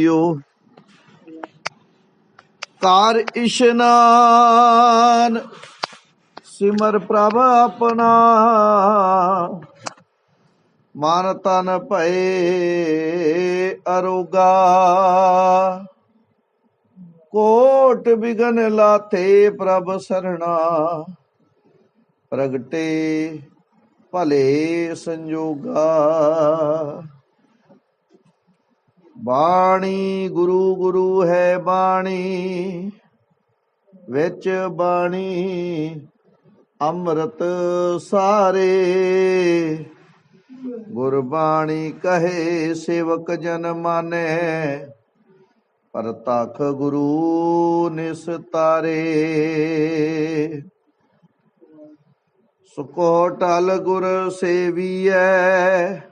JIO ਕਾਰ ਇਸ਼ਨਾਨ, ਸਿਮਰ ਪ੍ਰਭ ਆਪਣਾ। ਮਨ ਤਨ ਭਏ ਅਰੋਗਾ। ਕੋਟ ਬਿਗਨ ਲਾਥੇ ਪ੍ਰਭ ਸਰਣਾ। ਪ੍ਰਗਟੇ ਭਲੇ ਸੰਜੋਗਾ। ਬਾਣੀ ਗੁਰੂ ਗੁਰੂ ਹੈ ਬਾਣੀ, ਵਿੱਚ ਬਾਣੀ ਅੰਮ੍ਰਿਤ ਸਾਰੇ। ਗੁਰਬਾਣੀ ਕਹੇ ਸੇਵਕ ਜਨ ਮਾਨੈ, ਪਰਤਖ ਗੁਰੂ ਨਿਸਤਾਰੇ ਸੁਕੋ ਟਲ ਗੁਰ ਸੇਵੀਐ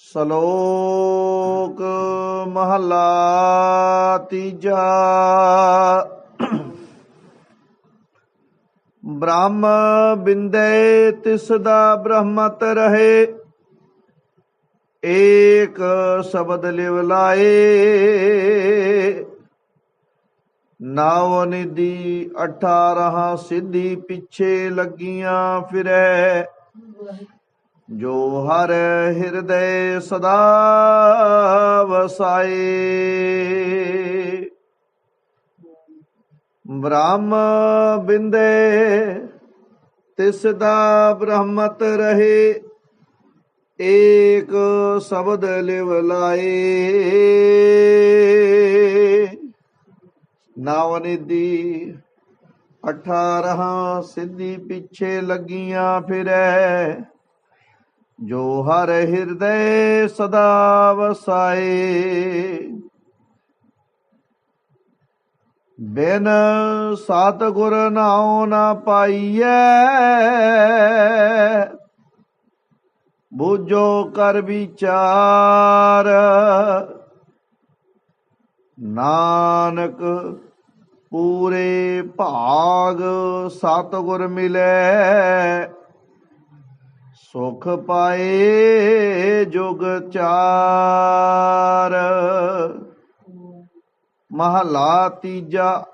ਸ਼ਲੋਕ ਮਹਲਾ ਤੀਜਾ। ਬ੍ਰਹਮ ਬਿੰਦੇ ਤਿਸ ਦਾ ਬ੍ਰਹਮਤ ਰਹੇ, ਏਕ ਸ਼ਬਦ ਲਿਵ ਲਾਏ। ਨਾਉ ਨਿਧੀ 18 ਸਿੱਧੀ ਪਿੱਛੇ ਲੱਗੀਆਂ ਫਿਰੈ। ਜੋ ਹਰ ਹਿਰਦੇ ਸਦਾ ਵਸਾਏ। ਬ੍ਰਹਮ ਬਿੰਦੇ, ਤਿਸ ਦਾ ਬ੍ਰਹਮਤ ਰਹੇ, ਏਕ ਸ਼ਬਦ ਲਿਵ ਲਾਏ। ਨਾਵਨਿਦੀ 18 ਸਿੱਧੀ ਪਿੱਛੇ ਲੱਗੀਆਂ ਫਿਰੈ। ਜੋ ਹਰ ਹਿਰਦੇ ਸਦਾ ਵਸਾਏ। ਬਿਨ ਸਤ ਗੁਰ ਨਾਉ ਨਾ ਪਾਈਐ, ਬੁਝੋ ਕਰ ਵਿਚਾਰ। ਨਾਨਕ ਪੂਰੇ ਭਾਗ ਸਤ ਗੁਰ ਮਿਲੈ ਸੁਖ ਪਾਏ ਜੁਗ ਚਾਰ। ਮਹਲਾ ਤੀਜਾ।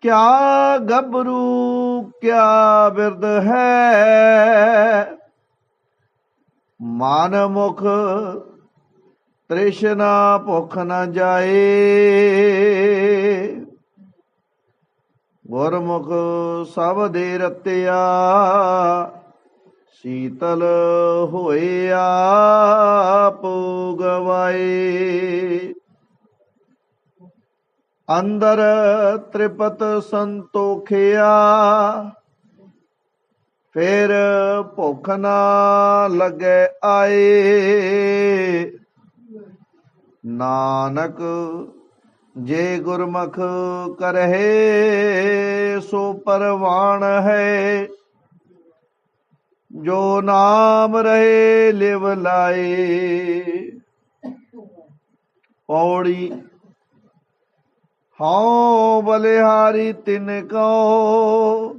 ਕਿਆ ਗੱਭਰੂ, ਕਿਆ ਬਿਰਦ ਹੈ? ਮਨ ਮੁਖ ਤ੍ਰਿਸ਼ਨਾ ਭੁਖ ਨ ਜਾਏ। ਗੁਰਮੁਖ ਸਭ ਦੇ ਰਤਿਆ, ਸੀਤਲ ਹੋਏ ਆਪ ਗਵਾਏ। ਅੰਦਰ ਤ੍ਰਿਪਤ ਸੰਤੋਖਿਆ, ਫਿਰ ਭੁੱਖ ਨਾ ਲਗੇ ਆਏ। ਨਾਨਕ ਜੇ ਗੁਰਮੁਖ ਕਰਹਿ, ਸੋ ਪਰਵਾਣ ਹੈ। ਜੋ ਨਾਮ ਰਹੇ, ਲਿਵ ਲਾਏ। ਪੌੜੀ ਹਉ ਬਲਿਹਾਰੀ ਤਿਨ ਕੋ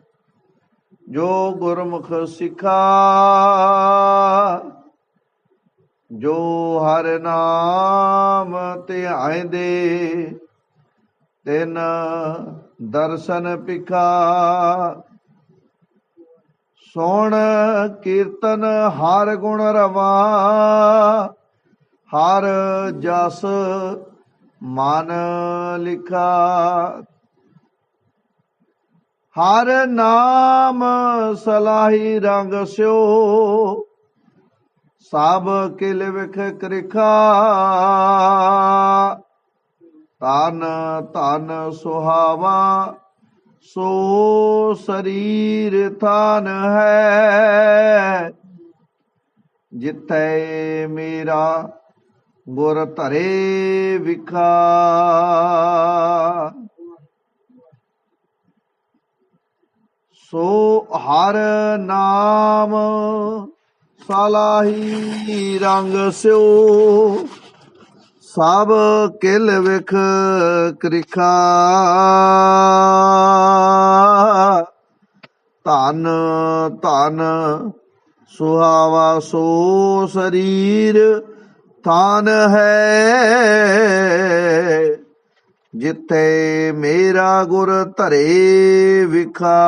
ਜੋ ਗੁਰਮੁਖ ਸਿਖਾ ਜੋ ਹਰ ਨਾਮ ਧਿਆਇਂਦੇ ਤਿਨ ਦਰਸ਼ਨ ਪਿਖਾ ਸੋਣ ਕੀਰਤਨ ਹਰ ਗੁਣ ਰਵਾ, ਹਰ ਜਸ ਮਨ ਲਿਖਾ। ਹਰ ਨਾਮ ਸਲਾਹੀ ਰੰਗ ਸਿਓ ਸਭ ਕਿਲ ਵਿਖ ਕ੍ਰਿਖਾ। ਤਨ ਤਨ ਸੁਹਾਵਾ, ਸੋ ਸਰੀਰ ਥਾਨ ਹੈ। ਜਿੱਥੇ ਮੇਰਾ ਗੁਰ ਧਰੇ ਵਿਖਾ। ਸੋ ਹਰ ਨਾਮ ਸਲਾਹੀ ਰੰਗ ਸਿਓ। ਸਭ ਕਿਲ ਵਿਖ ਕ੍ਰਿਖਾ। ਧਨ ਧਨ, ਸੁਹਾਵਾ ਸੋ ਸਰੀਰ, ਥਾਨ ਹੈ। ਜਿੱਥੇ ਮੇਰਾ ਗੁਰ ਧਰੇ ਵਿਖਾ।